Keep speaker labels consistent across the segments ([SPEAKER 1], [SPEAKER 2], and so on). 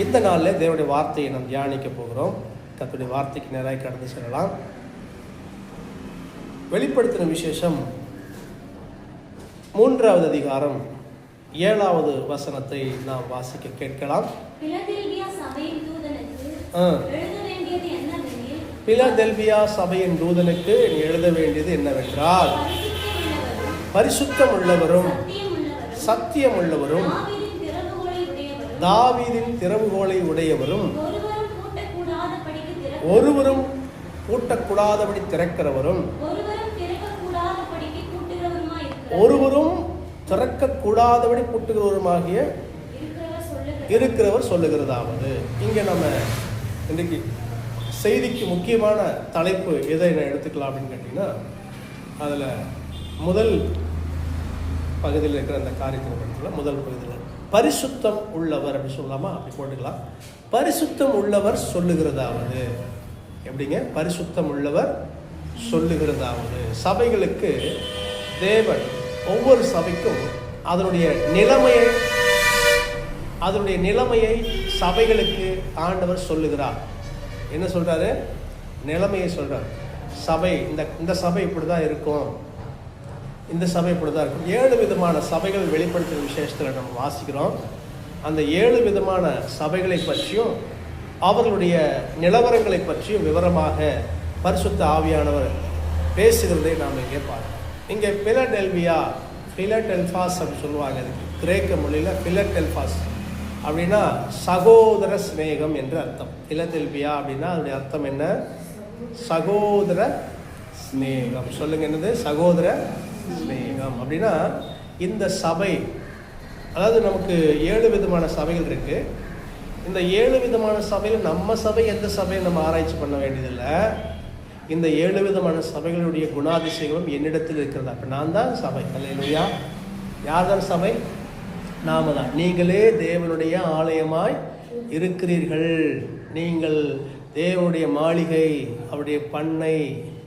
[SPEAKER 1] இந்த நாளில் தேவனுடைய வார்த்தையை நாம் தியானிக்க போகிறோம். கத்துடைய வார்த்தைக்கு நேராக கடந்து செல்லலாம். வெளிப்படுத்தின விசேஷம் மூன்றாவது அதிகாரம் ஏழாவது வசனத்தை நாம் வாசிக்க கேட்கலாம்.
[SPEAKER 2] பிலதெல்பியா சபையின் தூதனுக்கு. எழுத வேண்டியது
[SPEAKER 1] நீ எழுத என்னவென்றால்
[SPEAKER 2] பரிசுத்தம் உள்ளவரும் சத்தியம் உள்ளவரும் தாவீதின் திறவுகோலை உடையவரும் ஒருவரும் பூட்டக்கூடாதபடி திறக்கிறவரும்
[SPEAKER 1] ஒருவரும்
[SPEAKER 2] திறக்கக்கூடாதபடி
[SPEAKER 1] பூட்டுகிறவருமாகிய
[SPEAKER 2] இருக்கிறவர்
[SPEAKER 1] சொல்லுகிறதாவது. இங்கே நம்ம இன்றைக்கு செய்திக்கு முக்கியமான தலைப்பு எதை நான் எடுத்துக்கலாம் அப்படின்னு கேட்டிங்கன்னா அதில் முதல் பகுதியில் இருக்கிற அந்த படத்தில் முதல் பகுதியில் பரிசுத்தம் உள்ளவர் அப்படின்னு சொல்லலாமா? அப்படி போட்டுக்கலாம். பரிசுத்தம் உள்ளவர் சொல்லுகிறதாவது. எப்படிங்க? பரிசுத்தம் உள்ளவர் சொல்லுகிறதாவது. சபைகளுக்கு தேவன் ஒவ்வொரு சபைக்கும் அதனுடைய நிலைமையை அதனுடைய நிலைமையை சபைகளுக்கு ஆண்டவர் சொல்லுகிறார். என்ன சொல்றாரு? நிலைமையை சொல்றார். சபை இந்த இந்த சபை இப்படி தான் இருக்கும். இந்த சபை இப்படி தான் இருக்கும். ஏழு விதமான சபைகள் வெளிப்படுத்துகிற விசேஷத்தில் நம்ம வாசிக்கிறோம். அந்த ஏழு விதமான சபைகளை பற்றியும் அவர்களுடைய நிலவரங்களை பற்றியும் விவரமாக பரிசுத்த ஆவியானவர் பேசுகிறதை நாம் இங்கே பார்க்கணும் இங்கே பிலடெல்வியா பிலடெல்பாஸ் அப்படின்னு சொல்லுவாங்க அதுக்கு. கிரேக்க மொழியில் பிலடெல்பாஸ். அப்படின்னா சகோதர சிநேகம் என்று அர்த்தம். பிலடெல்வியா அப்படின்னா அதனுடைய அர்த்தம் என்ன? சகோதர சிநேகம். சொல்லுங்க என்னது? சகோதர ஸ்நேகம். அப்படின்னா இந்த சபை அதாவது நமக்கு ஏழு விதமான சபைகள் இருக்கு. இந்த ஏழு விதமான சபையில் நம்ம சபை எந்த சபையை நம்ம ஆராய்ச்சி பண்ண வேண்டியதில்லை. இந்த ஏழு விதமான சபைகளுடைய குணாதிசயங்களும் என்னிடத்தில் இருக்கிறது. அப்போ நான் தான் சபை. அல்லையா யார் தான் சபை? நாம தான். நீங்களே தேவனுடைய ஆலயமாய் இருக்கிறீர்கள். நீங்கள் தேவனுடைய மாளிகை அவருடைய பண்ணை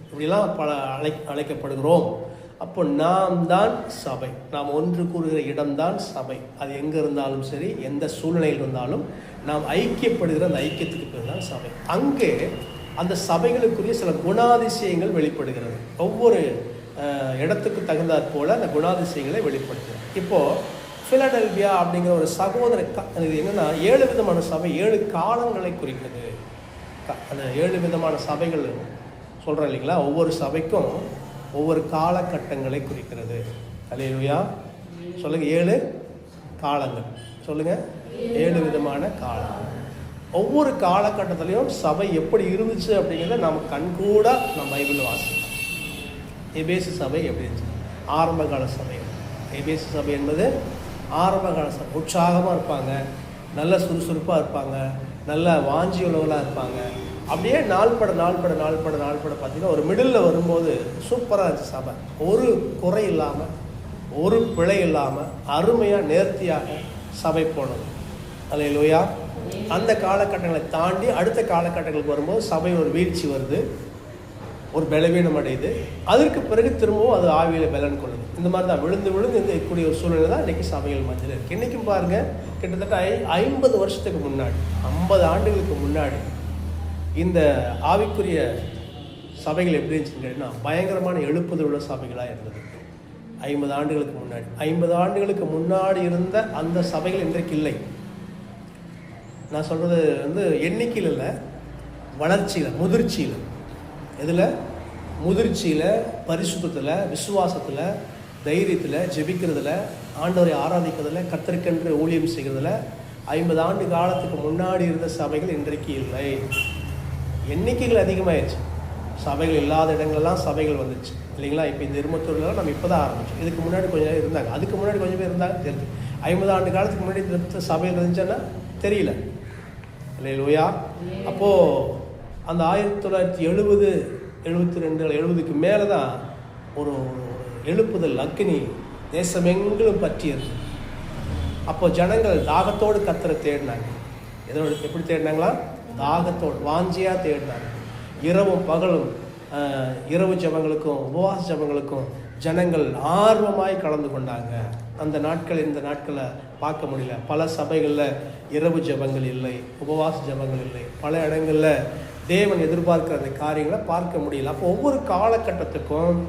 [SPEAKER 1] இப்படிலாம் பல அழை அழைக்கப்படுகிறோம். அப்போ நாம் தான் சபை. நாம் ஒன்று கூறுகிற இடம்தான் சபை. அது எங்கே இருந்தாலும் சரி எந்த சூழ்நிலையில் இருந்தாலும் நாம் ஐக்கியப்படுகிற அந்த ஐக்கியத்துக்கு பேர் தான் சபை. அங்கே அந்த சபைகளுக்குரிய சில குணாதிசயங்கள் வெளிப்படுகிறது. ஒவ்வொரு இடத்துக்கு தகுந்தாற் போல அந்த குணாதிசயங்களை வெளிப்படுத்துகிறது. இப்போது ஃபிலடெல்பியா அப்படிங்கிற ஒரு சகோதர க- இது என்னென்னா ஏழு விதமான சபை ஏழு காலங்களை குறிக்கிறது. அந்த ஏழு விதமான சபைகள் சொல்கிறேன் இல்லைங்களா? ஒவ்வொரு சபைக்கும் ஒவ்வொரு காலகட்டங்களை குறிக்கிறது. அல்லேலூயா சொல்லுங்க ஏழு காலங்கள். சொல்லுங்க ஏழு விதமான காலங்கள். ஒவ்வொரு காலகட்டத்திலையும் சபை எப்படி இருந்துச்சு அப்படிங்கிறத நம்ம கண்கூட நம்ம பைபிள் வாசிக்கலாம். எபேசு சபை எப்படி இருந்துச்சு? ஆரம்பகால சபை. எபேசு சபை என்பது ஆரம்ப கால சபை. உற்சாகமாக இருப்பாங்க நல்ல சுறுசுறுப்பாக இருப்பாங்க நல்ல வாஞ்சி உள்ளவர்களாக இருப்பாங்க. அப்படியே நாள்பட நாள்பட நாள்பட நாள்பட பார்த்தீங்கன்னா ஒரு மிடில் வரும்போது சூப்பராக இருந்துச்சு சபை ஒரு குறை இல்லாமல் ஒரு பிழை இல்லாமல் அருமையாக நேர்த்தியாக சபை போனது. அல்லையா அந்த காலகட்டங்களை தாண்டி அடுத்த காலகட்டங்களுக்கு வரும்போது சபை ஒரு வீழ்ச்சி வருது. ஒரு பலவீனம் அடையுது. அதற்கு பிறகு திரும்பவும் அது ஆவியில் பலன் கொள்ளுது. இந்த மாதிரி தான் விழுந்து விழுந்து இந்த கூடிய ஒரு சூழ்நிலை தான் இன்றைக்கி சபைகள் மத்தியில் இருக்குது இன்றைக்கும் பாருங்கள் கிட்டத்தட்ட ஐ ஐம்பது வருஷத்துக்கு முன்னாடி ஐம்பது ஆண்டுகளுக்கு முன்னாடி இந்த ஆவிக்குரிய சபைகள் எப்படி இருந்துச்சுன்னு பயங்கரமான எழுப்புதல் உள்ள சபைகளாக இருந்தது. ஐம்பது ஆண்டுகளுக்கு முன்னாடி. ஐம்பது ஆண்டுகளுக்கு முன்னாடி இருந்த அந்த சபைகள் இன்றைக்கு இல்லை. நான் சொல்கிறது வந்து எண்ணிக்கையில் இல்லை வளர்ச்சியில் முதிர்ச்சியில். எதில்? முதிர்ச்சியில் பரிசுத்தத்தில் விசுவாசத்தில் தைரியத்தில் ஜெபிக்கிறதுல ஆண்டவரை ஆராதிக்கிறதுல கத்தருக்கென்று ஊழியம் செய்கிறதுல ஐம்பது ஆண்டு காலத்துக்கு முன்னாடி இருந்த சபைகள் இன்றைக்கு இல்லை. எண்ணிக்கைகள் அதிகமாயிருச்சு. சபைகள் இல்லாத இடங்கள்லாம் சபைகள் வந்துச்சு. இல்லைங்களா? இப்போ இந்த இருமத்தூர்லாம் நம்ம இப்போ தான் ஆரம்பிச்சோம். இதுக்கு முன்னாடி கொஞ்சம் பேர் இருந்தாங்க. அதுக்கு முன்னாடி கொஞ்சம் பேர் இருந்தாங்க. தெரிஞ்சு. ஐம்பது ஆண்டு காலத்துக்கு முன்னாடி இந்த சபையில் இருந்துச்சுன்னா தெரியல. இல்லையா அப்போது அந்த ஆயிரத்தி தொள்ளாயிரத்தி எழுபது எழுபத்தி ரெண்டு எழுபதுக்கு மேலே தான் ஒரு ஒரு எழுப்புதல் அக்னி தேசமெங்கிலும் பற்றியது. அப்போ ஜனங்கள் தாகத்தோடு கத்தரை தேடினாங்க. எதோடு எப்படி தேடினாங்களா? தாகத்தோடு வாஞ்சியாக தேடினாங்க இரவும் பகலும் இரவு ஜபங்களுக்கும் உபவாச ஜபங்களுக்கும் ஜனங்கள் ஆர்வமாய் கலந்து கொண்டாங்க. அந்த நாட்கள் இந்த நாட்களை பார்க்க முடியல. பல சபைகளில் இரவு ஜெபங்கள் இல்லை உபவாச ஜெபங்கள் இல்லை. பல இடங்களில் தேவன் எதிர்பார்க்கிற அந்த காரியங்களை பார்க்க முடியல. அப்போ ஒவ்வொரு காலகட்டத்துக்கும்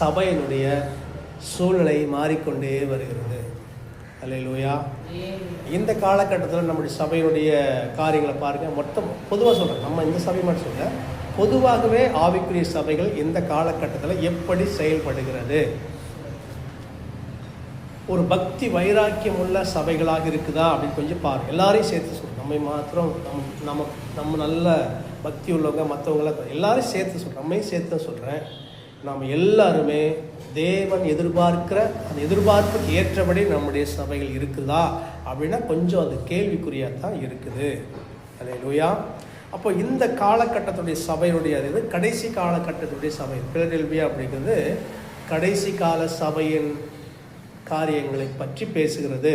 [SPEAKER 1] சபையினுடைய சூழ்நிலை மாறிக்கொண்டே வருகிறது. அல்லேலூயா இந்த காலகட்டத்தில் நம்முடைய சபையினுடைய காரியங்களை பாருங்க. மொத்தம் பொதுவாக சொல்கிறேன் நம்ம இந்த சபை மட்டும் சொல்ல பொதுவாகவே ஆவிக்குரிய சபைகள் இந்த காலகட்டத்தில் எப்படி செயல்படுகிறது? ஒரு பக்தி வைராக்கியம் உள்ள சபைகளாக இருக்குதா அப்படின்னு கொஞ்சம் பாருங்கள் எல்லாரையும் சேர்த்து சொல்கிறோம் நம்மை மாத்திரம் நம் நம்ம நம்ம நல்ல பக்தி உள்ளவங்க மற்றவங்கள எல்லாரையும் சேர்த்து சொல்கிறேன் நம்மையும் சேர்த்து தான் சொல்கிறேன் நாம் எல்லாருமே தேவன் எதிர்பார்க்கிற அந்த எதிர்பார்ப்புக்கு ஏற்றபடி நம்முடைய சபைகள் இருக்குதா அப்படின்னா கொஞ்சம் அது கேள்விக்குறியாக தான் இருக்குது. அதே லூயா அப்போ இந்த காலகட்டத்துடைய சபையுடைய அது இது கடைசி காலகட்டத்துடைய சபை. பிலடெல்பியா அப்படிங்கிறது கடைசி கால சபையின் காரியங்களை பற்றி பேசுகிறது.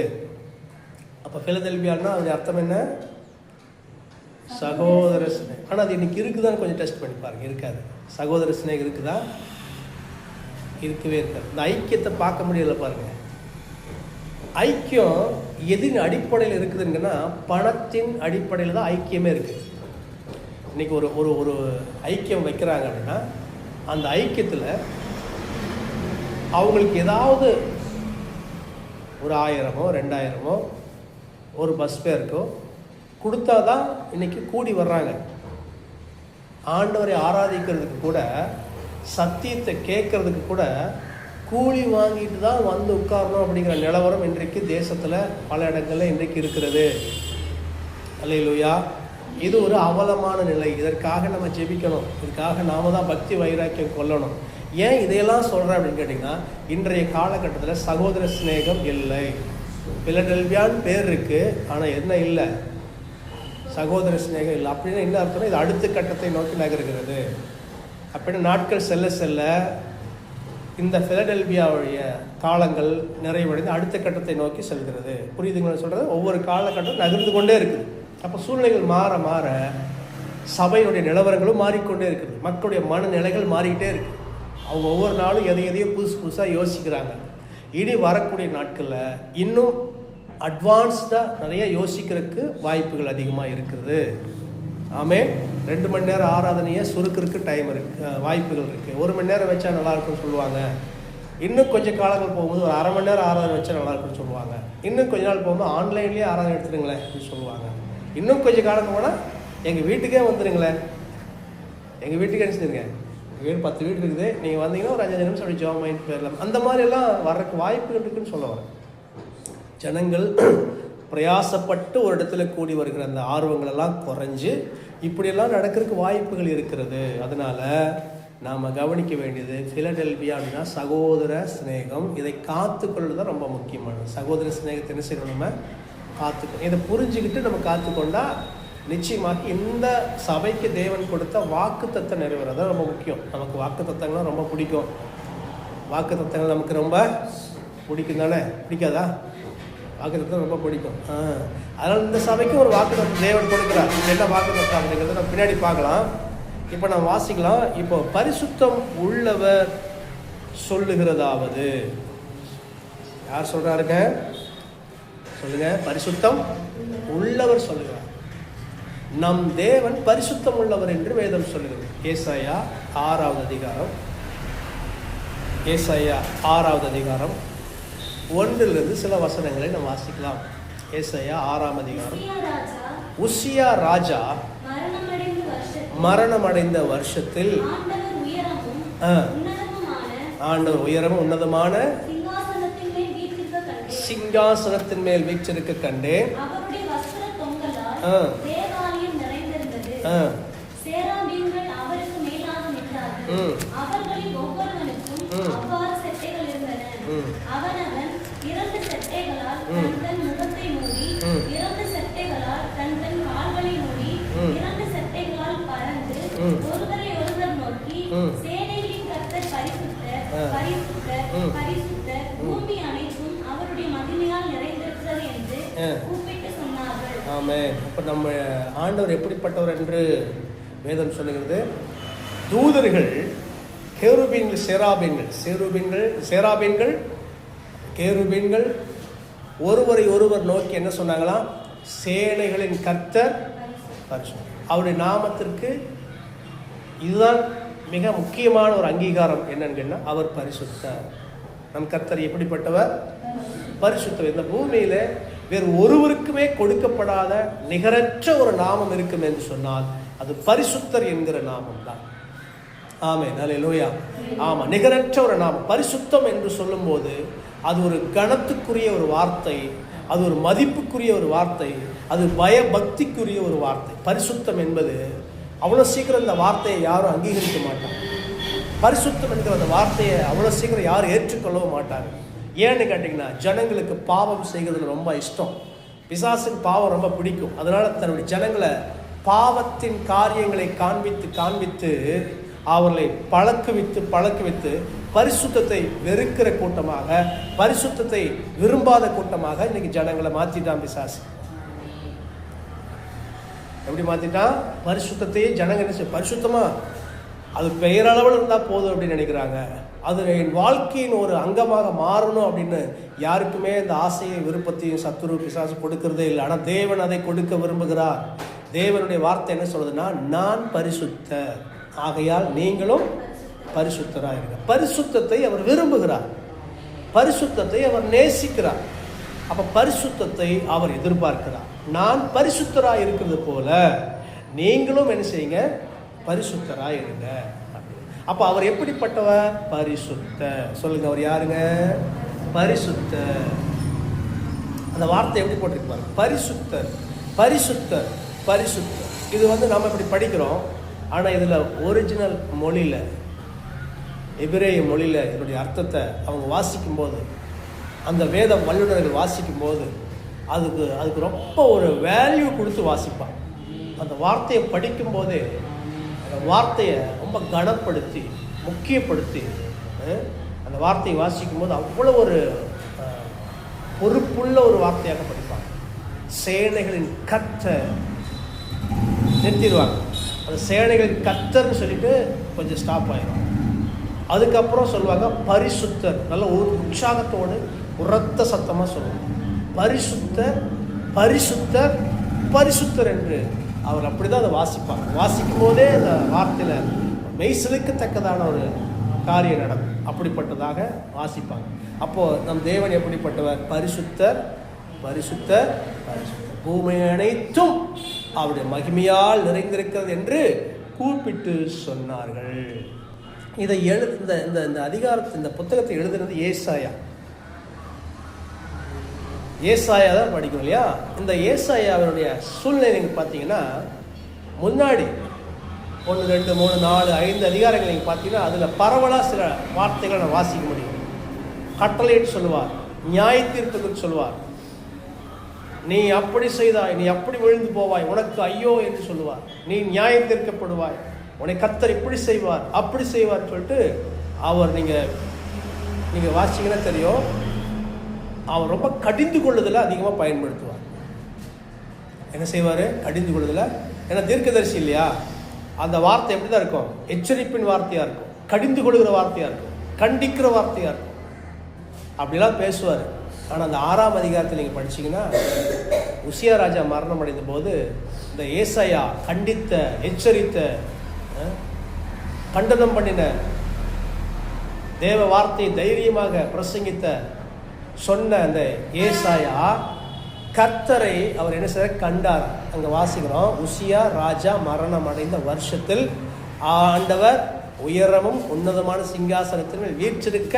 [SPEAKER 1] அப்போ பிலதெல்பியான்னா அதோடைய அர்த்தம் என்ன? சகோதர சிநேகம் ஆனால் அது இன்னைக்கு இருக்குதான்னு கொஞ்சம் டெஸ்ட் பண்ணி பாருங்க. இருக்காது. சகோதர சிநேகம் இருக்குதா? இருக்கவே இருக்காது. இந்த ஐக்கியத்தை பார்க்க முடியல பாருங்க. ஐக்கியம் எதின் அடிப்படையில் இருக்குதுங்கன்னா பணத்தின் அடிப்படையில் தான் ஐக்கியமே இருக்குது இன்னைக்கு ஒரு ஒரு ஒரு ஐக்கியம் வைக்கிறாங்க அப்படின்னா அந்த ஐக்கியத்தில் அவங்களுக்கு ஏதாவது ஒரு ஆயிரமோ ரெண்டாயிரமோ ஒரு பஸ் பேருக்கோ கொடுத்தா தான் இன்னைக்கு கூடி வர்றாங்க. ஆண்டவரை ஆராதிக்கிறதுக்கு கூட சத்தியத்தை கேட்கறதுக்கு கூட கூலி வாங்கிட்டு தான் வந்து உட்காரணும் அப்படிங்கிற நிலவரம் இன்றைக்கு தேசத்தில் பல இடங்களில் இன்றைக்கு இருக்கிறது. அல்லையிலுயா இது ஒரு அவலமான நிலை. இதற்காக நம்ம ஜெபிக்கணும். இதுக்காக நாம தான் பக்தி வைராக்கியம் கொள்ளணும் ஏன் இதையெல்லாம் சொல்கிறேன் அப்படின்னு கேட்டிங்கன்னா இன்றைய காலகட்டத்தில் சகோதர சிநேகம் இல்லை. பிலடெல்வியான்னு பேர் இருக்கு ஆனால் என்ன இல்லை. சகோதர சிநேகம் இல்லை. அப்படின்னா என்ன அர்த்தம்னா இது அடுத்த கட்டத்தை நோக்கி நகர்கிறது. அப்படின்னு நாட்கள் செல்ல செல்ல இந்த ஃபிலடெல்பியாவுடைய காலங்கள் நிறைவடைந்து அடுத்த கட்டத்தை நோக்கி செல்கிறது. புரியுதுங்களா சொல்கிறது ஒவ்வொரு காலகட்டம் நகர்ந்து கொண்டே இருக்குது. அப்போ சூழ்நிலைகள் மாற மாற சபையினுடைய நிலவரங்களும் மாறிக்கொண்டே இருக்குது. மக்களுடைய மனநிலைகள் மாறிக்கிட்டே இருக்கு அவங்க ஒவ்வொரு நாளும் எதை எதையோ புதுசு புதுசாக யோசிக்கிறாங்க. இனி வரக்கூடிய நாட்களில் இன்னும் அட்வான்ஸ்டாக நிறைய யோசிக்கிறதுக்கு வாய்ப்புகள் அதிகமாக இருக்கிறது ஆமே ரெண்டு மணி நேரம் ஆராதனையை சுருக்கிறதுக்கு டைம் இருக்குது வாய்ப்புகள் இருக்குது ஒரு மணி நேரம் வச்சா நல்லா இருக்கும்னு சொல்லுவாங்க. இன்னும் கொஞ்சம் காலங்கள் போகும்போது ஒரு அரை மணி நேரம் ஆராதனை வச்சா நல்லா இருக்கும்னு சொல்லுவாங்க. இன்னும் கொஞ்ச நாள் போகும்போது ஆன்லைன்லேயே ஆராதனை எடுத்துருங்களேன் அப்படின்னு சொல்லுவாங்க. இன்னும் கொஞ்சம் காலம் போனால் எங்கள் வீட்டுக்கே வந்துடுங்களேன் எங்கள் வீட்டுக்கு அனுப்பிச்சிடுங்க. எங்கள் வீடு பத்து வீடு இருக்குது. நீங்கள் வந்தீங்கன்னா ஒரு அஞ்சஞ்சு நிமிஷம் அப்படி ஜாம் ஆகிட்டு போயிடலாம். அந்த மாதிரிலாம் வர்றதுக்கு வாய்ப்புகள் இருக்குன்னு சொல்ல வரேன். ஜனங்கள் பிரயாசப்பட்டு ஒரு இடத்துல கூடி வருகிற அந்த ஆர்வங்களெல்லாம் குறைஞ்சு இப்படியெல்லாம் நடக்கிறதுக்கு வாய்ப்புகள் இருக்கிறது. அதனால் நாம் கவனிக்க வேண்டியது ஃபிலடெல்பியா அப்படின்னா சகோதர சிநேகம். இதை காத்துக்கொள்வது தான் ரொம்ப முக்கியமானது. சகோதர சிநேகத்தை என்ன செய்யணும் நம்ம காத்துக்கணும் இதை புரிஞ்சுக்கிட்டு நம்ம காத்துக்கொண்டா நிச்சயமாக இந்த சபைக்கு தேவன் கொடுத்த வாக்கு தத்தம் நிறைவேறது ரொம்ப முக்கியம். நமக்கு வாக்கு தத்தங்கள்லாம் ரொம்ப பிடிக்கும். வாக்கு தத்தங்கள் நமக்கு ரொம்ப பிடிக்கும் தானே பிடிக்காதா? வாக்குத்தத்தம் ரொம்ப பிடிக்கும். ஆ அதனால் இந்த சபைக்கு ஒரு வாக்குத்தத்தம் தேவன் கொடுக்குறார். என்ன வாக்குத்தத்தம் அப்படிங்கிறத நம்ம பின்னாடி பார்க்கலாம். இப்போ நான் வாசிக்கலாம். இப்போ பரிசுத்தம் உள்ளவர் சொல்லுகிறதாவது. யார் சொல்கிறாருங்க சொல்லுங்க. பரிசுத்தம் உள்ளவர் சொல்லுகிறார். நம் தேவன் பரிசுத்தம் உள்ளவர் என்று வேதம் சொல்லுகிறது. ஏசாயா ஆறாவது அதிகாரம். ஏசாயா ஆறாவது அதிகாரம். ஒன்றிலிருந்து சில வசனங்களை நாம் வாசிக்கலாம். ஏசாயா ஆறாம் அதிகாரம்.
[SPEAKER 2] உசியா ராஜா மரணமடைந்த வருஷத்தில் ஆண்டவர் உயரமும்
[SPEAKER 1] உன்னதமான
[SPEAKER 2] சிங்காசனத்தின் மேல் வீற்றிருக்க கண்டேன்.
[SPEAKER 1] சிங்காசனத்தின் மேல் வீற்றிருக்க கண்டேன்
[SPEAKER 2] அவருடைய வஸ்திர தொங்கலால்
[SPEAKER 1] ஆ.
[SPEAKER 2] தேவாலயம் நிறைந்திருந்தது
[SPEAKER 1] ஆ,
[SPEAKER 2] சேராபீன்கள் அவருக்கு மேலாக நின்றார்கள்
[SPEAKER 1] ம்.
[SPEAKER 2] அவர்களில் ஒவ்வொருவனுக்கும்
[SPEAKER 1] ம்.
[SPEAKER 2] அவ்வாறு செட்டைகள் இருந்தன
[SPEAKER 1] ம்.
[SPEAKER 2] அவனவன் இரண்டு செட்டைகளால்
[SPEAKER 1] ம்.
[SPEAKER 2] தன் தன் முகத்தை மூடி
[SPEAKER 1] ம்.
[SPEAKER 2] இரண்டு செட்டைகளால் தன் தன் கால்களை மூடி
[SPEAKER 1] ம்.
[SPEAKER 2] இரண்டு செட்டைகளால் பறந்து
[SPEAKER 1] ம்.
[SPEAKER 2] ஒருவரை ஒருவர் நோக்கி
[SPEAKER 1] ம்.
[SPEAKER 2] சேனைகளின் கர்த்தர் பரிசுத்தர். பரிசுத்தர்
[SPEAKER 1] ம்.
[SPEAKER 2] பரிசுத்தர் பூமி அனைத்தும் அவருடைய மகிமையால் நிறைந்திருக்கிறது என்று
[SPEAKER 1] ஆ.
[SPEAKER 2] கூப்பிட்டு சொன்னார்கள்.
[SPEAKER 1] ஆமே அப்போ நம்ம ஆண்டவர் எப்படிப்பட்டவர் என்று வேதம் சொல்லுகிறது? தூதர்கள் கேருபீன்கள் சேராபீன்கள். சேருபீன்கள் சேராபீன்கள் கேருபீன்கள். ஒருவரை ஒருவர் நோக்கி என்ன சொன்னாங்களாம் சேனைகளின் கர்த்தர் அவருடைய நாமத்திற்கு இதுதான் மிக முக்கியமான ஒரு அங்கீகாரம் என்னன்னு அவர் பரிசுத்தர். நம் கர்த்தர் எப்படிப்பட்டவர்? பரிசுத்தர். இந்த பூமியில வேறு ஒருவருக்குமே கொடுக்கப்படாத நிகரற்ற ஒரு நாமம் இருக்கும் என்று சொன்னால் அது பரிசுத்தர் என்கிற நாமம் தான் ஆமே லோயா ஆமா நிகரற்ற ஒரு நாமம். பரிசுத்தம் என்று சொல்லும்போது அது ஒரு கணத்துக்குரிய ஒரு வார்த்தை அது ஒரு மதிப்புக்குரிய ஒரு வார்த்தை அது பயபக்திக்குரிய ஒரு வார்த்தை. பரிசுத்தம் என்பது அவ்வளோ சீக்கிரம் இந்த வார்த்தையை யாரும் அங்கீகரிக்க மாட்டாங்க. பரிசுத்தம் என்கிற அந்த வார்த்தையை அவ்வளோ சீக்கிரம் யாரும் ஏற்றுக்கொள்ளவும் மாட்டாங்க. ஏன்னு கேட்டிங்கன்னா ஜனங்களுக்கு பாவம் செய்கிறதுல ரொம்ப இஷ்டம். பிசாசின் பாவம் ரொம்ப பிடிக்கும். அதனால் தன்னுடைய ஜனங்களை பாவத்தின் காரியங்களை காண்பித்து காண்பித்து அவர்களை பழக்குவித்து பழக்குவித்து பரிசுத்தத்தை வெறுக்கிற கூட்டமாக பரிசுத்தத்தை விரும்பாத கூட்டமாக இன்னைக்கு ஜனங்களை மாற்றிட்டான் பிசாசு. எப்படி மாற்றிட்டா பரிசுத்தத்தையே ஜனங்க என்ன பரிசுத்தமாக அது பெயரளவில் இருந்தால் போதும் அப்படின்னு நினைக்கிறாங்க. அது என் வாழ்க்கையின் ஒரு அங்கமாக மாறணும் அப்படின்னு யாருக்குமே இந்த ஆசையை விருப்பத்தையும் சத்துரு பிசாசு கொடுக்கறதே இல்லை. ஆனால் தேவன் அதை கொடுக்க விரும்புகிறார். தேவனுடைய வார்த்தை என்ன சொல்கிறதுன்னா நான் பரிசுத்த. ஆகையால் நீங்களும் பரிசுத்தராக இருங்க. பரிசுத்தத்தை அவர் விரும்புகிறார். பரிசுத்தத்தை அவர் நேசிக்கிறார். அப்போ பரிசுத்தத்தை அவர் எதிர்பார்க்கிறார். நான் பரிசுத்தராக இருக்கிறது போல நீங்களும் என்ன செய்யுங்க? பரிசுத்தராக இருங்க. அப்போ அவர் எப்படிப்பட்டவ? பரிசுத்த. சொல்லுங்க அவர் யாருங்க? பரிசுத்த. அந்த வார்த்தை எப்படி போட்டிருப்பாரு பரிசுத்தர் பரிசுத்தர் பரிசுத்தர் இது வந்து நம்ம இப்படி படிக்கிறோம். ஆனால் இதில் ஒரிஜினல் மொழியில் எபிரேய மொழியில் இதனுடைய அர்த்தத்தை அவங்க வாசிக்கும்போது அந்த வேத வல்லுநர்கள் வாசிக்கும்போது அதுக்கு அதுக்கு ரொம்ப ஒரு வேல்யூ கொடுத்து வாசிப்பான். அந்த வார்த்தையை படிக்கும்போது அந்த வார்த்தையை ரொம்ப கனப்படுத்தி முக்கியப்படுத்தி அந்த வார்த்தையை வாசிக்கும் போது அவ்வளோ ஒரு பொறுப்புள்ள ஒரு வார்த்தையாக படிப்பாங்க சேனைகளின் கத்தை நிறுத்திடுவாங்க. அந்த சேனைகளின் கத்தர்னு சொல்லிட்டு கொஞ்சம் ஸ்டாப் ஆயிடும் அதுக்கப்புறம் சொல்லுவாங்க பரிசுத்தர். நல்ல ஒரு உற்சாகத்தோடு உரத்த சத்தமாக சொல்லுவாங்க. பரிசுத்தர் பரிசுத்தர் பரிசுத்தர் என்று அவர் அப்படிதான் அதை வாசிப்பாங்க வாசிக்கும் போதே அந்த வார்த்தையில் மெய்சிலுக்கத்தக்கதான ஒரு காரியம் நடக்கும். அப்படிப்பட்டதாக வாசிப்பாங்க. அப்போது நம் தேவன் எப்படிப்பட்டவர்? பரிசுத்தர் பரிசுத்தர் பரிசுத்தர். பூமி அனைத்தும் அவருடைய மகிமையால் நிறைந்திருக்கிறது என்று கூப்பிட்டு சொன்னார்கள். இதை எழு இந்த இந்த இந்த அதிகாரத்தை இந்த புத்தகத்தை எழுதுனது ஏசாயா. ஏசாயா தான் படிக்கணும் இல்லையா? இந்த ஏசாயாவினுடைய சூழ்நிலை நீங்கள் பார்த்தீங்கன்னா முன்னாடி ஒன்று ரெண்டு மூணு நாலு ஐந்து அதிகாரங்கள் நீங்கள் பார்த்தீங்கன்னா அதில் பரவலாக சில வார்த்தைகளை நான் வாசிக்க முடியும். கட்டளைன்னு சொல்லுவார் நியாய சொல்லுவார். நீ அப்படி செய்தாய் நீ அப்படி விழுந்து போவாய் உனக்கு ஐயோ என்று சொல்லுவார். நீ நியாயம் தீர்க்கப்படுவாய் உன்னை கத்தர் இப்படி செய்வார் அப்படி செய்வார் சொல்லிட்டு அவர் நீங்கள் நீங்கள் வாசிங்கன்னா தெரியும். அவர் ரொம்ப கடிந்து கொள்ளுதல அதிகமாக பயன்படுத்துவார். என்ன செய்வார்? கடிந்து கொள்ளுதல. ஏன்னா தீர்க்கதரிசி இல்லையா? அந்த வார்த்தை எப்படி தான் இருக்கும்? எச்சரிப்பின் வார்த்தையாக இருக்கும். கடிந்து கொள்கிற வார்த்தையாக இருக்கும். கண்டிக்கிற வார்த்தையாக இருக்கும். அப்படிலாம் பேசுவார். ஆனால் அந்த ஆறாம் அதிகாரத்தில் நீங்கள் படிச்சீங்கன்னா உசியா ராஜா மரணம் அடைந்த போது இந்த ஏசையா கண்டித்த எச்சரித்த கண்டனம் பண்ணின தேவ வார்த்தையை தைரியமாக பிரசங்கித்த சொன்ன அந்த ஏசாயா கர்த்தரை அவர் என்ன செய்ய கண்டார். அங்கே வாசிக்கிறோம். உசியா ராஜா மரணம் அடைந்த வருஷத்தில் ஆண்டவர் உயரமும் உன்னதமான சிங்காசனத்தின் மேல் வீற்றிருக்க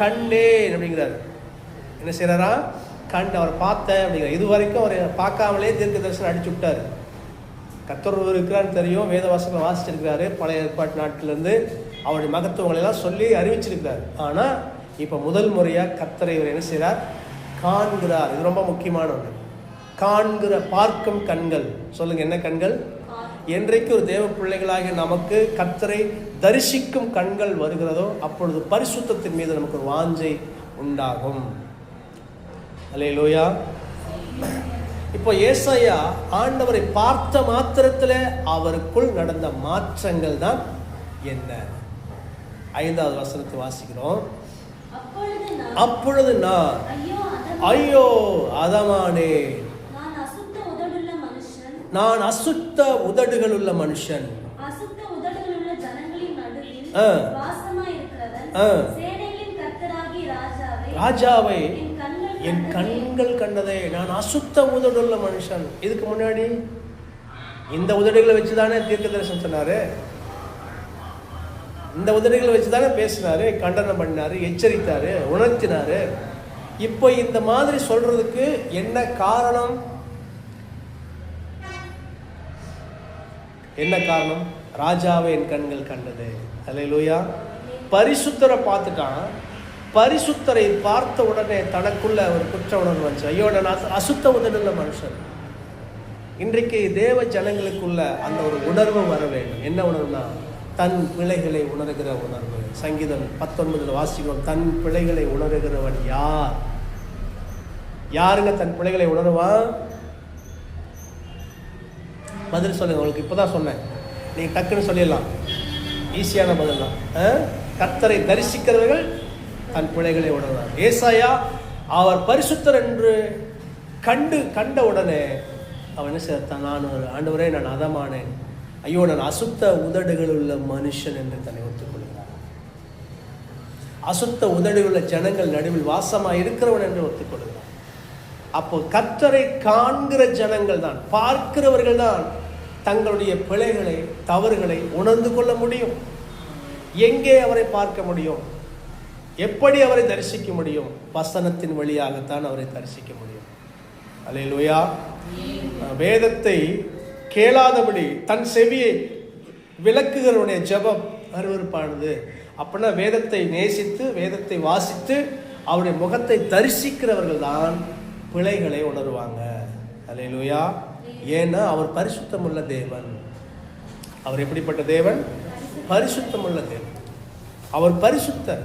[SPEAKER 1] கண்டேன் அப்படிங்கிறார். என்ன செய்கிறாரா கண்டு அவர் பார்த்தேன் அப்படிங்கிற இது வரைக்கும் அவர் பார்க்காமலே தீர்க்க தரிசனம் அடிச்சு விட்டாரு. கத்தர் இருக்கிறான்னு தெரியும். வேதவாசகம் வாசிச்சிருக்கிறாரு. பழைய ஏற்பாட்டு நாட்டிலேருந்து அவருடைய மகத்துவங்களெல்லாம் சொல்லி அறிவிச்சிருக்கிறார். ஆனால் இப்போ முதல் முறையாக கத்தரை இவர் என்ன செய்கிறார் காண்கிறார். இது ரொம்ப முக்கியமான ஒன்று காண்கிற பார்க்கும் கண்கள். சொல்லுங்க என்ன கண்கள்? என்றைக்கு ஒரு தேவ பிள்ளைகளாகிய நமக்கு கத்தரை தரிசிக்கும் கண்கள் வருகிறதோ அப்பொழுது பரிசுத்தத்தின் மீது நமக்கு ஒரு வாஞ்சை உண்டாகும். அல்லே லோயா இப்போ ஏசாயா ஆண்டவரை பார்த்த மாத்திரத்துல அவருக்குள் நடந்த மாற்றங்கள் தான் என்ன? ஐந்தாவது வசனத்தை வாசிக்கிறோம்.
[SPEAKER 2] அப்பொழுது நான் ஐயோ அதம்
[SPEAKER 1] ஐயோ அதமானே. நான் அசுத்த உதடுகள் உள்ள மனுஷன்.
[SPEAKER 2] ராஜாவை என் கண்கள் கண்டதே.
[SPEAKER 1] நான் அசுத்த உதடுள்ள மனுஷன். இதுக்கு முன்னாடி இந்த உதடுகளை வச்சு தானே தீர்க்க தரிசனம் சொன்னாரு? இந்த உதடுகளை வச்சு தானே பேசினார் கண்டனம் பண்ணார் எச்சரித்தார் உணர்த்தினாரு. இப்போ இந்த மாதிரி சொல்கிறதுக்கு என்ன காரணம்? என்ன காரணம்? ராஜாவை என் கண்கள் கண்டது. அல்லேலூயா. பரிசுத்தரை பார்த்துட்டான். பரிசுத்தரை பார்த்த உடனே தனக்குள்ள ஒரு குற்ற உணர்வு வந்துச்சு. ஐயோ நான் அசுத்த உதடுள்ள மனுஷன். இன்றைக்கு தேவ ஜனங்களுக்குள்ள அந்த ஒரு உணர்வு வர வேண்டும். என்ன உணர்வுனா தன் பிழைகளை உணர்கிற உணர்வு. சங்கீதம் பத்தொன்பதுல வாசிக்கிறோம் தன் பிழைகளை உணர்கிறவன் யார்? யாருங்க தன் பிழைகளை உணருவான் பதில் சொல்லுங்க உங்களுக்கு இப்பதான் சொன்னேன். நீங்கள் டக்குன்னு சொல்லிடலாம். ஈஸியான பதில் தான். ஆ? கர்த்தரை தரிசிக்கிறவர்கள் தன் பிழைகளை உணர்வார். ஏசாயா அவர் பரிசுத்தர் என்று கண்டு கண்ட உடனே அவன் என்ன செய்தான்? நான் ஒரு ஆண்டவரே நான் அதமானேன். ஐயோ நான் அசுத்த உதடுகள் உள்ள மனுஷன் என்று தன்னை ஒத்துக்கொள்கிறார். அசுத்த உதடுகள் உள்ள ஜனங்கள் நடுவில் வாசமா இருக்கிறவன் என்று ஒத்துக்கொள்கிறார். அப்போ கர்த்தரை காண்கிற ஜனங்கள் தான் பார்க்கிறவர்கள் தான் தங்களுடைய பிழைகளை தவறுகளை உணர்ந்து கொள்ள முடியும். எங்கே அவரை பார்க்க முடியும்? எப்படி அவரை தரிசிக்க முடியும்? வசனத்தின் வழியாகத்தான் அவரை தரிசிக்க முடியும். அல்லேலூயா வேதத்தை கேளாதபடி தன் செவியை விளக்குகிறவனுடைய ஜபம் அருவருப்பானது. அப்படின்னா வேதத்தை நேசித்து வேதத்தை வாசித்து அவருடைய முகத்தை தரிசிக்கிறவர்கள் தான் பிழைகளை உணருவாங்க. அல்லேலூயா. ஏன்னா அவர் பரிசுத்தமுள்ள தேவன். அவர் எப்படிப்பட்ட தேவன்? பரிசுத்தமுள்ள தேவன். அவர் பரிசுத்தர்.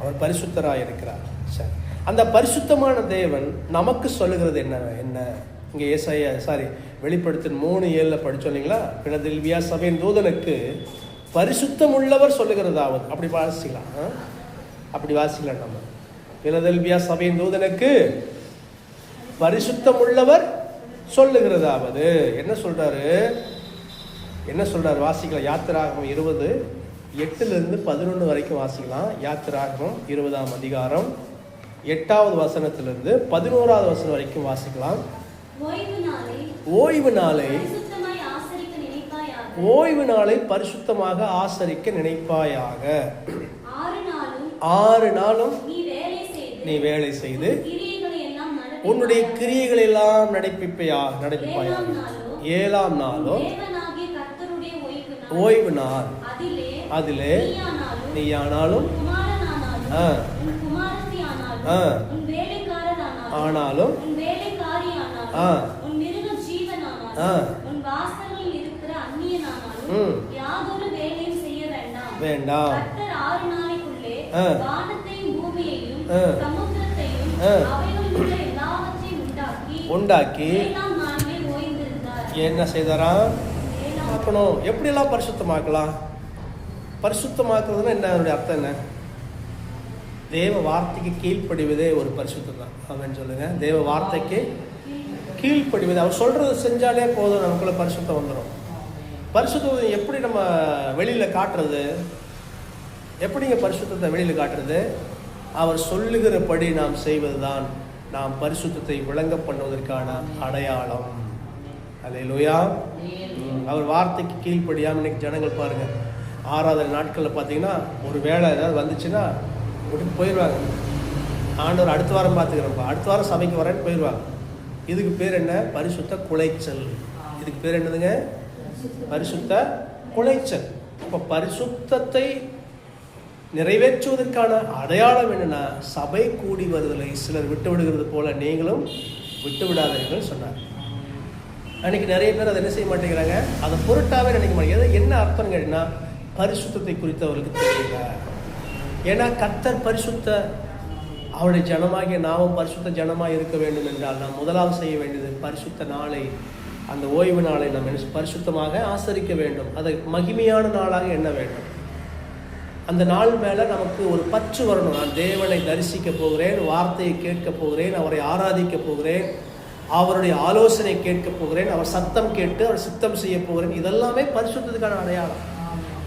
[SPEAKER 1] அவர் பரிசுத்தராக இருக்கிறார் சரி. அந்த பரிசுத்தமான தேவன் நமக்கு சொல்லுகிறது என்ன என்ன? இங்கே ஏசாய சாரி வெளிப்படுத்தின் மூணு ஏழில் படிச்சோம் இல்லைங்களா? பினதில்வியா சபையின் தூதனுக்கு பரிசுத்தம் உள்ளவர் சொல்லுகிறதாவது. அப்படி வாசிக்கலாம் ஆ? அப்படி வாசிக்கலாம் நம்ம. பிலதெல்வியா சபையின் தூதனுக்கு பரிசுத்தம் உள்ளவர் சொல்லுகிறதாவது. என்ன சொல்றாரு? என்ன சொல்றாரு? வாசிக்கலாம். யாத்திராகம் இருபது எட்டுல இருந்து பதினொன்று வரைக்கும் வாசிக்கலாம். யாத்திராகம் இருபதாம் அதிகாரம் எட்டாவது வசனத்திலிருந்து பதினோராவது வசனம் வரைக்கும் வாசிக்கலாம்.
[SPEAKER 2] ஓய்வு நாளை
[SPEAKER 1] ஓய்வு நாளை பரிசுத்தமாக ஆசரிக்க நினைப்பாயாக.
[SPEAKER 2] ஆறு நாளும் நீ வேலை செய்து.
[SPEAKER 1] உன்னுடைய கிரியைகள் எல்லாம் நடப்பிப்பையா நடப்பிப்பாயா?
[SPEAKER 2] ஏழாம் நாளோ?
[SPEAKER 1] ஏழாம் நாளும்
[SPEAKER 2] ஓய்வு நாள். அதிலே நீயானாலும்,
[SPEAKER 1] நீயானாலும்
[SPEAKER 2] உன் மிருக ஜீவனானாலும்,
[SPEAKER 1] ஆ.
[SPEAKER 2] உன் வாசல்களில் இருக்கிற அந்நியனானாலும்,
[SPEAKER 1] ம்.
[SPEAKER 2] யாதொரு வேலையும் செய்ய வேண்டாம்.
[SPEAKER 1] வேண்டாம்
[SPEAKER 2] கர்த்தர் ஆறு நாளைக்குள்ளே
[SPEAKER 1] ஆ.
[SPEAKER 2] வானத்தையும் பூமியையும்
[SPEAKER 1] ஆ.
[SPEAKER 2] சமுத்திரத்தையும்
[SPEAKER 1] ஆ.
[SPEAKER 2] அவைகளில் உள்ள எல்லாவற்றையும் உண்டாக்கி
[SPEAKER 1] உண்டாக்கி
[SPEAKER 2] ஏழாம் நாளிலே ஓய்ந்திருந்தார்.
[SPEAKER 1] என்ன செய்தாராம் பார்க்கணும் எப்படியெல்லாம் பரிசுத்தமாக்கலாம் பரிசுத்தமாக்குறதுன்னா என்ன அதனுடைய அர்த்தம் என்ன தேவ வார்த்தைக்கு கீழ்ப்படிவதே ஒரு பரிசுத்தம் தான் அவன் சொல்லுங்க தேவ வார்த்தைக்கு கீழ்ப்படிவது. அவர் சொல்றதை செஞ்சாலே போதும் நமக்குள்ள பரிசுத்தம் வந்துடும் பரிசுத்தம் எப்படி நம்ம வெளியில காட்டுறது? எப்படிங்க பரிசுத்தத்தை வெளியில காட்டுறது? அவர் சொல்லுகிறபடி நாம் செய்வதுதான். நாம் பரிசுத்தத்தை விளங்க பண்ணுவதற்கான அடையாளம். அதே லோயா அவர் வார்த்தைக்கு கீழ்ப்படியாம இன்னைக்கு ஜனங்கள் பாருங்க. ஆறாவது நாட்களில் பார்த்தீங்கன்னா ஒரு வேலை ஏதாவது வந்துச்சுன்னா விட்டு போயிடுவாங்க ஆண்டவர் அடுத்த வாரம் பார்த்துக்கிறப்ப அடுத்த வாரம் சபைக்கு வரேன்னு போயிடுவாங்க இதுக்கு பேர் என்ன? பரிசுத்த குலைச்சல். இதுக்கு பேர் என்னதுங்க? பரிசுத்த குலைச்சல். அப்போ பரிசுத்தத்தை நிறைவேற்றுவதற்கான அடையாளம் என்னன்னா சபை கூடி வருதலை சிலர் விட்டு விடுகிறது போல நீங்களும் விட்டு விடாதீர்கள் சொன்னார். அன்னைக்கு நிறைய பேர் அதை என்ன செய்ய மாட்டேங்கிறாங்க? அதை பொருட்டாவே நினைக்க மாட்டேங்கிறது என்ன அர்த்தம் கேட்டீங்கன்னா பரிசுத்தத்தை குறித்து அவருக்கு தெரியல. ஏன்னா கத்தர் பரிசுத்த அவருடைய ஜனமாகிய நாமும் பரிசுத்த ஜனமாக இருக்க வேண்டும் என்றால் நாம் முதலாவது செய்ய வேண்டியது பரிசுத்த நாளை அந்த ஓய்வு நாளை நாம் என்ன- பரிசுத்தமாக ஆசரிக்க வேண்டும். அதை மகிமையான நாளாக எண்ண வேண்டும். அந்த நாள் மேலே நமக்கு ஒரு பற்று வரணும். நான் தேவனை தரிசிக்க போகிறேன் வார்த்தையை கேட்க போகிறேன் அவரை ஆராதிக்க போகிறேன் அவருடைய ஆலோசனை கேட்க போகிறேன் அவர் சத்தம் கேட்டு அவர் சித்தம் செய்ய போகிறேன். இதெல்லாமே பரிசுத்ததுக்கான அடையாளம்.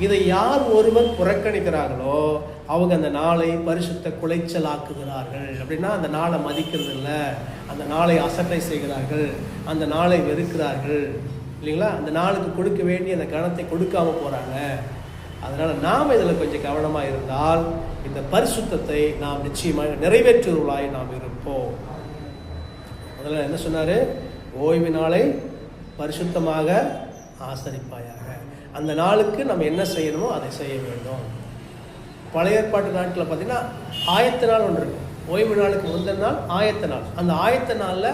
[SPEAKER 1] இதை யார் ஒருவர் புறக்கணிக்கிறார்களோ அவங்க அந்த நாளை பரிசுத்த குலைச்சலாக்குகிறார்கள். அப்படின்னா அந்த நாளை மதிக்கிறது இல்லை அந்த நாளை அசட்டை செய்கிறார்கள். அந்த நாளை வெறுக்கிறார்கள். இல்லைங்களா? அந்த நாளுக்கு கொடுக்க வேண்டிய அந்த கணத்தை கொடுக்காம போகிறாங்க அதனால் நாம் இதில் கொஞ்சம் கவனமாக இருந்தால் இந்த பரிசுத்தத்தை நாம் நிச்சயமாக நிறைவேற்றுவர்களாய் நாம் இருப்போம். முதல்ல என்ன சொன்னார்? ஓய்வு நாளை பரிசுத்தமாக ஆசரிப்பாயாக. அந்த நாளுக்கு நம்ம என்ன செய்யணுமோ அதை செய்ய வேண்டும். பழைய ஏற்பாட்டு நாட்களில் பார்த்தீங்கன்னா ஆயத்த நாள் ஒன்று இருக்கும். ஓய்வு நாளுக்கு முந்தின நாள் ஆயத்த நாள். அந்த ஆயத்த நாளில்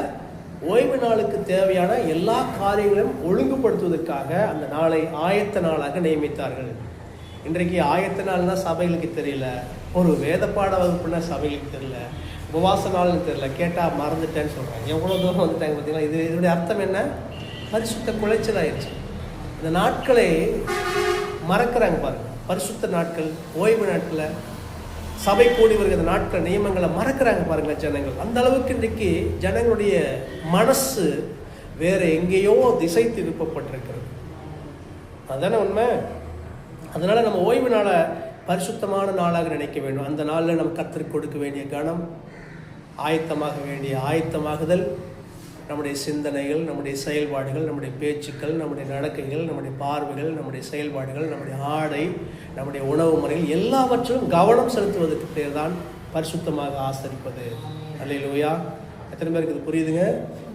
[SPEAKER 1] ஓய்வு நாளுக்கு தேவையான எல்லா காரியங்களையும் ஒழுங்குபடுத்துவதற்காக அந்த நாளை ஆயத்த நாளாக நியமித்தார்கள். இன்றைக்கு ஆயத்த நாள்னால் சபைகளுக்கு தெரியல. ஒரு வேதப்பாட வகுப்புனா சபைகளுக்கு தெரியல. உபவாச நாள்னு தெரியல. கேட்டால் மறந்துட்டேன்னு சொல்கிறாங்க எவ்வளோ தூரம் வந்துட்டாங்க பார்த்தீங்களா இது இதனுடைய அர்த்தம் என்ன? பரிசுத்த குலைச்சல் ஆயிடுச்சு இந்த நாட்களை மறக்கிறாங்க பாருங்க. பரிசுத்த நாட்கள் ஓய்வு நாட்களில் சபை கூடி வருகிற நாட்கள் நியமங்களை மறக்கிறாங்க பாருங்க ஜனங்கள். அந்த அளவுக்கு இன்றைக்கு ஜனங்களுடைய மனசு வேற எங்கேயோ திசை திருப்பப்பட்டிருக்கிறது. அதுதானே உண்மை? அதனால நம்ம ஓய்வு நாளை பரிசுத்தமான நாளாக நினைக்க வேண்டும். அந்த நாளில் நம்ம கத்தருக்கு கொடுக்க வேண்டிய கணம் ஆயத்தமாக வேண்டிய ஆயத்தமாகுதல் நம்முடைய சிந்தனைகள் நம்முடைய செயல்பாடுகள் நம்முடைய பேச்சுக்கள் நம்முடைய நடக்கைகள் நம்முடைய பார்வைகள் நம்முடைய செயல்பாடுகள் நம்முடைய ஆடை நம்முடைய உணவு முறைகள் எல்லாவற்றிலும் கவனம் செலுத்துவதற்கு பேர் தான் பரிசுத்தமாக ஆசரிப்பது. அல்லையிலோயா எத்தனை பேருக்கு இது புரியுதுங்க?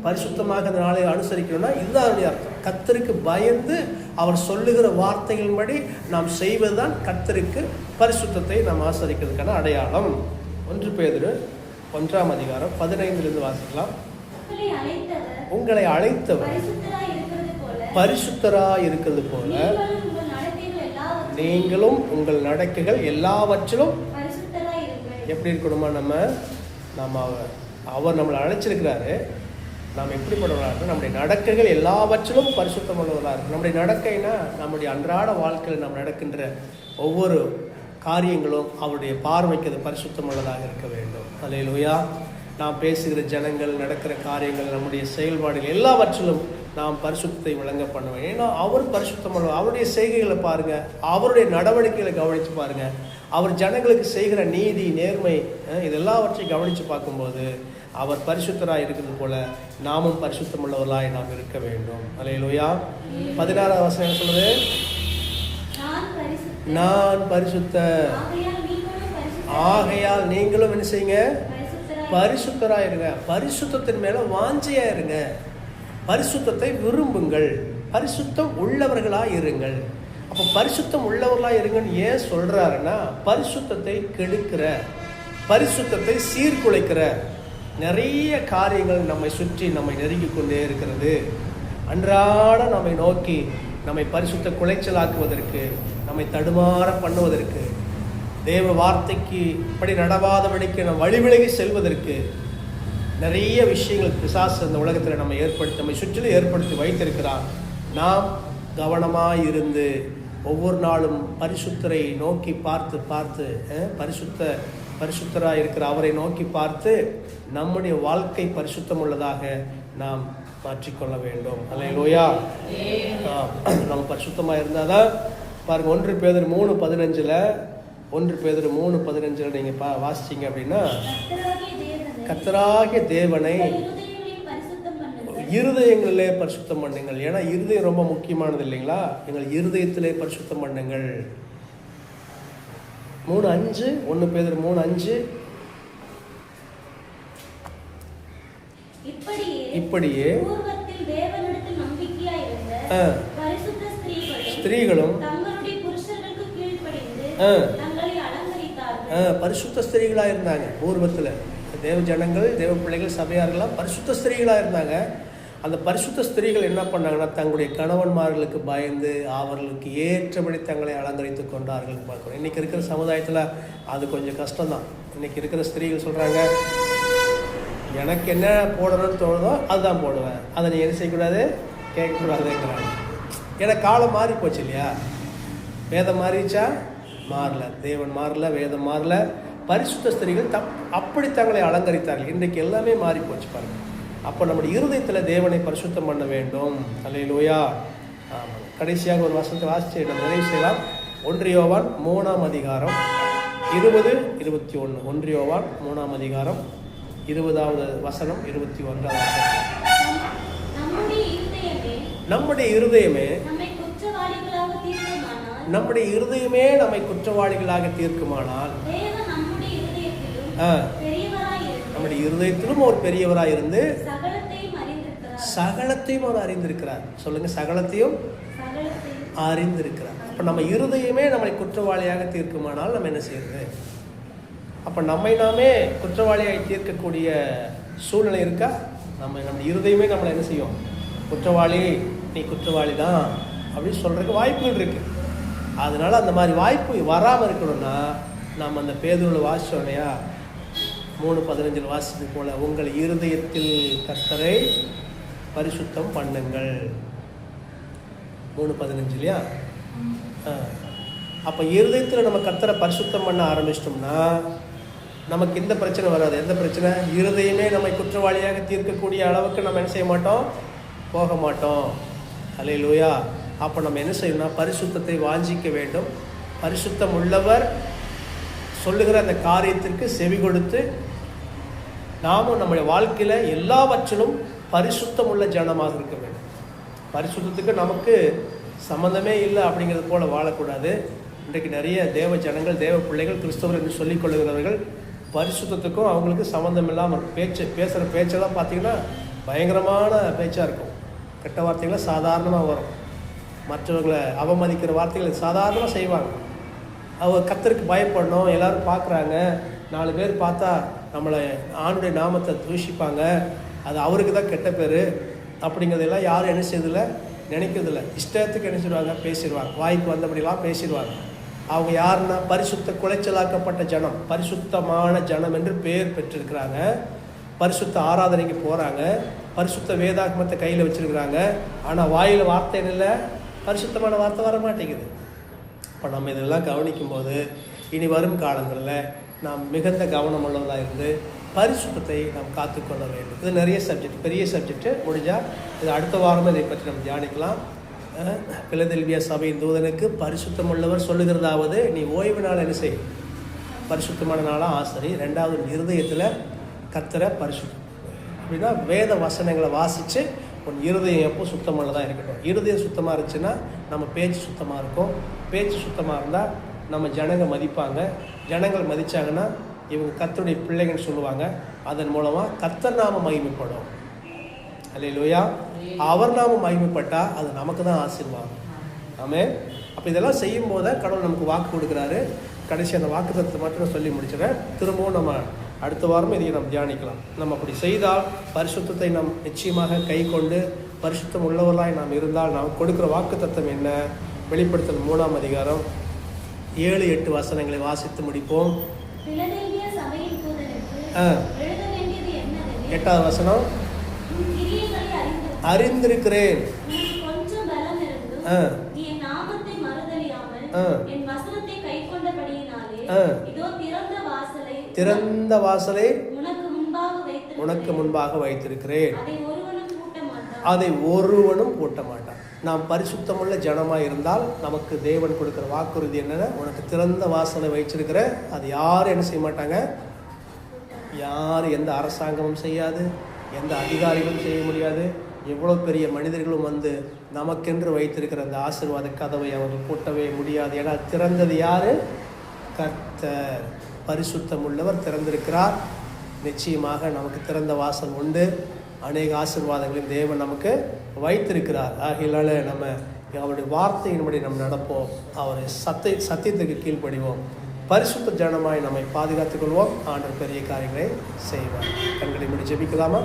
[SPEAKER 1] பரிசுத்தமாக அந்த நாளை அனுசரிக்கணும்னா இதுதான் அதனுடைய அர்த்தம். கத்தருக்கு பயந்து அவர் சொல்லுகிற வார்த்தைகளின்படி நாம் செய்வதுதான் கத்தருக்கு பரிசுத்தத்தை நாம் ஆசரிக்கிறதுக்கான அடையாளம். ஒன்று பேர் ஒன்றாம் அதிகாரம் பதினைந்திலிருந்து வாசிக்கலாம்.
[SPEAKER 2] உங்களை அழைத்தவர் பரிசுத்தராய் இருக்கிறது போல நீங்களும் உங்கள்
[SPEAKER 1] நடக்கைகள் எல்லாவற்றிலும் எப்படி இருக்கணுமா நம்ம? நம்ம அவர் நம்மளை அழைச்சிருக்கிறாரு. நாம் எப்படி பண்ணுவாங்க நம்முடைய நடக்கைகள் எல்லாவற்றிலும் பரிசுத்தம் உள்ளவர்களாக இருக்கும் நம்முடைய நடக்கைனா நம்முடைய அன்றாட வாழ்க்கையில் நாம் நடக்கின்ற ஒவ்வொரு காரியங்களும் அவருடைய பார்வைக்கு அது பரிசுத்தம் உள்ளதாக இருக்க வேண்டும். அல்லையிலுயா நாம் பேசுகிற ஜனங்கள் நடக்கிற காரியங்கள் நம்முடைய செயல்பாடுகள் எல்லாவற்றிலும் நாம் பரிசுத்தத்தை விளங்க பண்ணுவோம் ஏன்னா அவர் பரிசுத்தம் உள்ளவர். அவருடைய செய்கைகளை பாருங்க. அவருடைய நடவடிக்கைகளை கவனித்து பாருங்க. அவர் ஜனங்களுக்கு செய்கிற நீதி நேர்மை அஹ், இது எல்லாவற்றையும் கவனித்து பார்க்கும்போது அவர் பரிசுத்தராய் இருக்கிறது போல நாமும் பரிசுத்தம் உள்ளவர்களாய் நாம் இருக்க வேண்டும். அல்லையிலுயா பதினாறாவது வசனம் என்ன சொல்லுது?
[SPEAKER 2] நான்
[SPEAKER 1] பரிசுத்த
[SPEAKER 2] ஆகையால் நீங்களும்
[SPEAKER 1] என்ன செய்யுங்க? பரிசுத்தராக இருங்க பரிசுத்தத்தின் மேலே வாஞ்சையாக இருங்க பரிசுத்தத்தை விரும்புங்கள். பரிசுத்தம் உள்ளவர்களாக இருங்கள் அப்போ பரிசுத்தம் உள்ளவர்களாக இருங்கன்னு ஏன் சொல்கிறாருன்னா பரிசுத்தத்தை கெடுக்கிற பரிசுத்தத்தை சீர்குலைக்கிற நிறைய காரியங்கள் நம்மை சுற்றி நம்மை நெருங்கி கொண்டே இருக்கிறது. அன்றாட நம்மை நோக்கி நம்மை பரிசுத்த குலைச்சலாக்குவதற்கு நம்மை தடுமாற பண்ணுவதற்கு தேவ வார்த்தைக்கு இப்படி நடவாதபடிக்கு நம் வழிவிலகி செல்வதற்கு நிறைய விஷயங்கள் பிசாசு அந்த உலகத்தில் நம்ம ஏற்படுத்தி நம்மை சுற்றிலும் ஏற்படுத்தி வைத்திருக்கிறார். நாம் கவனமாக இருந்து ஒவ்வொரு நாளும் பரிசுத்தரை நோக்கி பார்த்து பார்த்து பரிசுத்த பரிசுத்தராக இருக்கிற அவரை நோக்கி பார்த்து நம்முடைய வாழ்க்கை பரிசுத்தம் உள்ளதாக நாம் மாற்றிக்கொள்ள வேண்டும். அல்லையா நம்ம பரிசுத்தமாக இருந்தால் தான் பாருங்கள் ஒன்று பேர் மூணு பதினஞ்சில் ஒன்று பேதர் மூணு பதினஞ்சில் நீங்கள் பா வாசிச்சிங்க அப்படின்னா
[SPEAKER 2] கர்த்தராகிய தேவனை. இருதயங்களில் பரிசுத்தம் பண்ணுங்கள்.
[SPEAKER 1] ஏன்னா இருதயம் ரொம்ப முக்கியமானது இல்லைங்களா? எங்கள் இருதயத்திலே பரிசுத்தம் பண்ணுங்கள். மூணு அஞ்சு ஒன்று பேதர் மூணு அஞ்சு.
[SPEAKER 2] இப்படியே ஸ்திரீகளும்
[SPEAKER 1] ஆ. பரிசுத்த ஸ்திரீகளாக இருந்தாங்க பூர்வத்தில். தேவ ஜனங்கள் தேவ பிள்ளைகள் சபையார்கள்லாம் பரிசுத்த ஸ்திரீகளாக இருந்தாங்க அந்த பரிசுத்த ஸ்திரீகள் என்ன பண்ணாங்கன்னா தங்களுடைய கணவன்மார்களுக்கு பயந்து அவர்களுக்கு ஏற்றபடி தங்களை அலங்கரித்து கொண்டார்கள் பார்க்கணும் இன்றைக்கி இருக்கிற சமுதாயத்தில் அது கொஞ்சம் கஷ்டம்தான். இன்றைக்கி இருக்கிற ஸ்திரீகள் சொல்கிறாங்க எனக்கு என்ன போடணும்னு தோணுதோ அதுதான் போடுவேன். அதை நீ என்ன செய்யக்கூடாது? கேட்கக்கூடாதுங்கிறாங்க. ஏன்னா காலம் மாறி போச்சு இல்லையா? வேதம் மாறிச்சா மாறல தேவன் மாறல வேதம் மாறல பரிசுத்த ஸ்திரீகள் தப் அப்படி தங்களை அலங்கரித்தார்கள். இன்றைக்கு எல்லாமே மாறி போச்சு பாருங்க. அப்போ நம்முடைய இருதயத்தில் தேவனை பரிசுத்தம் பண்ண வேண்டும். அல்லையிலோயா ஆமாம் கடைசியாக ஒரு வசனத்தை வாசித்து நம்ம நிறைவு செய்யலாம். ஒன்றியோவான் மூணாம் அதிகாரம் இருபது இருபத்தி ஒன்று. ஒன்றியோவான் மூணாம் அதிகாரம் இருபதாவது வசனம் இருபத்தி ஒன்றாவது வசனம்.
[SPEAKER 2] நம்முடைய இருதயமே
[SPEAKER 1] நம்முடைய இருதயமே
[SPEAKER 2] நம்மை குற்றவாளிகளாக தீர்க்குமானால்
[SPEAKER 1] நம்முடைய
[SPEAKER 2] இருதயத்திலும்
[SPEAKER 1] ஒரு பெரியவராய் இருந்து
[SPEAKER 2] சகலத்தையும்
[SPEAKER 1] அவர் அறிந்திருக்கிறார். சொல்லுங்க சகலத்தையும்
[SPEAKER 2] சகலத்தையும்
[SPEAKER 1] அறிந்திருக்கிறார். அப்போ நம்ம இருதயமே நம்மை குற்றவாளியாக தீர்க்குமானால் நம்ம என்ன செய்யறது? அப்போ நம்மை நாமே குற்றவாளியாக தீர்க்கக்கூடிய சூழ்நிலை இருக்கா? நம்ம நம்ம இருதயமே நம்மளை என்ன செய்யும்? குற்றவாளி நீ குற்றவாளி தான் அப்படின்னு சொல்கிறதுக்கு வாய்ப்புகள் இருக்குது அதனால் அந்த மாதிரி வாய்ப்பு வராமல் இருக்கணும்னா நாம் அந்த பேதூரில் வாசித்தோம் இல்லையா மூணு பதினஞ்சில் வாசித்தது போல் உங்கள் இருதயத்தில் கர்த்தரை பரிசுத்தம் பண்ணுங்கள். மூணு பதினஞ்சு இல்லையா? அப்போ இருதயத்தில் நம்ம கர்த்தரை பரிசுத்தம் பண்ண ஆரம்பிச்சிட்டோம்னா நமக்கு இந்த பிரச்சனை வராது. எந்த பிரச்சனை? இருதயமே நம்மை குற்றவாளியாக தீர்க்கக்கூடிய அளவுக்கு நம்ம என்ன செய்ய மாட்டோம்? போக மாட்டோம். அலையிலூயா லூயா அப்போ நம்ம என்ன செய்யணும்னா பரிசுத்தத்தை வாஞ்சிக்க வேண்டும். பரிசுத்தம் உள்ளவர் சொல்லுகிற அந்த காரியத்திற்கு செவி கொடுத்து நாமும் நம்முடைய வாழ்க்கையில் எல்லாவற்றிலும் பரிசுத்தம் உள்ள ஜனமாக இருக்க வேண்டும். பரிசுத்தத்துக்கு நமக்கு சம்மந்தமே இல்லை அப்படிங்கிறது போல் வாழக்கூடாது. இன்றைக்கு நிறைய தேவ ஜனங்கள் தேவ பிள்ளைகள் கிறிஸ்தவர் என்று சொல்லிக் கொள்ளுகிறவர்கள் பரிசுத்தத்துக்கும் அவங்களுக்கு சம்மந்தம் இல்லாமல் பேச்சு பேசுகிற பேச்செல்லாம் பார்த்திங்கன்னா பயங்கரமான பேச்சாக இருக்கும். கெட்ட வார்த்தைகள்லாம் சாதாரணமாக வரும். மற்றவர்களை அவமதிக்கிற வார்த்தைகளை சாதாரணமாக செய்வாங்க. அவங்க கத்தருக்கு பயப்படணும் எல்லோரும் பார்க்குறாங்க. நாலு பேர் பார்த்தா நம்மளை ஆணுடைய நாமத்தை தூஷிப்பாங்க. அது அவருக்கு தான் கெட்ட பேர். அப்படிங்கிறதெல்லாம் யாரும் என்ன செய்யறதில்ல நினைக்கிறதில்ல. இஷ்டத்துக்கு என்ன செய்வாங்க பேசிடுவாங்க. வாய்க்கு வந்தபடிலாம் பேசிடுவாங்க. அவங்க யாருன்னா? பரிசுத்த குலைச்சலாக்கப்பட்ட ஜனம் பரிசுத்தமான ஜனம் என்று பெயர் பெற்றிருக்கிறாங்க. பரிசுத்த ஆராதனைக்கு போகிறாங்க பரிசுத்த வேதாகமத்தை கையில் வச்சுருக்கிறாங்க. ஆனால் வாயில் வார்த்தை இல்லை பரிசுத்தமான வார்த்தை வர மாட்டேங்குது. இப்போ நம்ம இதெல்லாம் கவனிக்கும்போது இனி வரும் காலங்களில் நாம் மிகுந்த கவனம் உள்ளவர்களாக இருந்து பரிசுத்தத்தை நாம் காத்துக்கொள்ள வேண்டும். இது நிறைய சப்ஜெக்ட் பெரிய சப்ஜெக்ட்டு முடிஞ்சால் இது அடுத்த வாரமும் இதை பற்றி நம்ம தியானிக்கலாம். பிளதெல்வியா சபையின் தூதனுக்கு பரிசுத்தம் உள்ளவர் சொல்லுகிறதாவது நீ ஓய்வு நாள் என்ன செய்? பரிசுத்தமான நாளாக ஆசரி. ரெண்டாவது இருதயத்தில் கத்துற பரிசுத்தம். அப்படின்னா வேத வசனங்களை வாசித்து உன் இருதயம் எப்போ சுத்தமானதாக இருக்கட்டும். இருதயம் சுத்தமாக இருந்துச்சுன்னா நம்ம பேச்சு சுத்தமாக இருக்கும். பேச்சு சுத்தமாக இருந்தால் நம்ம ஜனங்க மதிப்பாங்க. ஜனங்கள் மதித்தாங்கன்னா இவங்க கத்தருடைய பிள்ளைங்கன்னு சொல்லுவாங்க. அதன் மூலமாக கத்தர் நாம மகிமைப்படும் அல்லையா அவர் நாம மகிமைப்பட்டால் அது நமக்கு தான் ஆசீர்வாதம். ஆமே அப்போ இதெல்லாம் செய்யும் போது கடவுள் நமக்கு வாக்கு கொடுக்குறாரு. கடைசி அந்த வாக்கு தத்துவத்தை மட்டும் நான் சொல்லி முடிச்சிடறேன். திரும்பவும் நம்ம அடுத்த வாரம் இதை நம்ம தியானிக்கலாம். நம்ம அப்படி செய்தால் பரிசுத்தத்தை நாம் நிச்சயமாக கை கொண்டு பரிசுத்தம் உள்ளவர்களாய் நாம் இருந்தால் நாம் கொடுக்குற வாக்கு தத்துவம் என்ன? வெளிப்படுத்தல் மூணாம் அதிகாரம். ஏழு எட்டு வசனங்களை வாசித்து முடிப்போம். எட்டாவது வசனம். அறிந்திருக்கிறேன்.
[SPEAKER 2] என் திறந்த வாசலை உனக்கு முன்பாக
[SPEAKER 1] வைத்திருக்கிறேன்.
[SPEAKER 2] அதை ஒருவனும் கூட்ட மாட்டான்
[SPEAKER 1] நாம் பரிசுத்தமுள்ள ஜனமாக இருந்தால் நமக்கு தேவன் கொடுக்குற வாக்குறுதி என்னன்னா? உனக்கு திறந்த வாசலை வைச்சிருக்கிற அது யாரும் என்ன செய்ய மாட்டாங்க? யார் எந்த அரசாங்கமும் செய்யாது எந்த அதிகாரிகளும் செய்ய முடியாது. எவ்வளோ பெரிய மனிதர்களும் வந்து நமக்கென்று வைத்திருக்கிற அந்த ஆசீர்வாத கதவை அவர்கள் பூட்டவே முடியாது. ஏன்னா திறந்தது யாரு? கர்த்தர். பரிசுத்தம் உள்ளவர் திறந்திருக்கிறார். நிச்சயமாக நமக்கு திறந்த வாசல் உண்டு. அநேக ஆசீர்வாதங்களையும் தேவன் நமக்கு வைத்திருக்கிறார். ஆகையினால நம்ம அவருடைய வார்த்தையின்படி நம்ம நடப்போம். அவரை சத்தை சத்தியத்துக்கு கீழ்ப்படிவோம். பரிசுத்த ஜனமாய் நம்மை பாதுகாத்துக் கொள்வோம். பெரிய காரியங்களை செய்வார். கண்களை முடி ஜெபிக்கலாமா?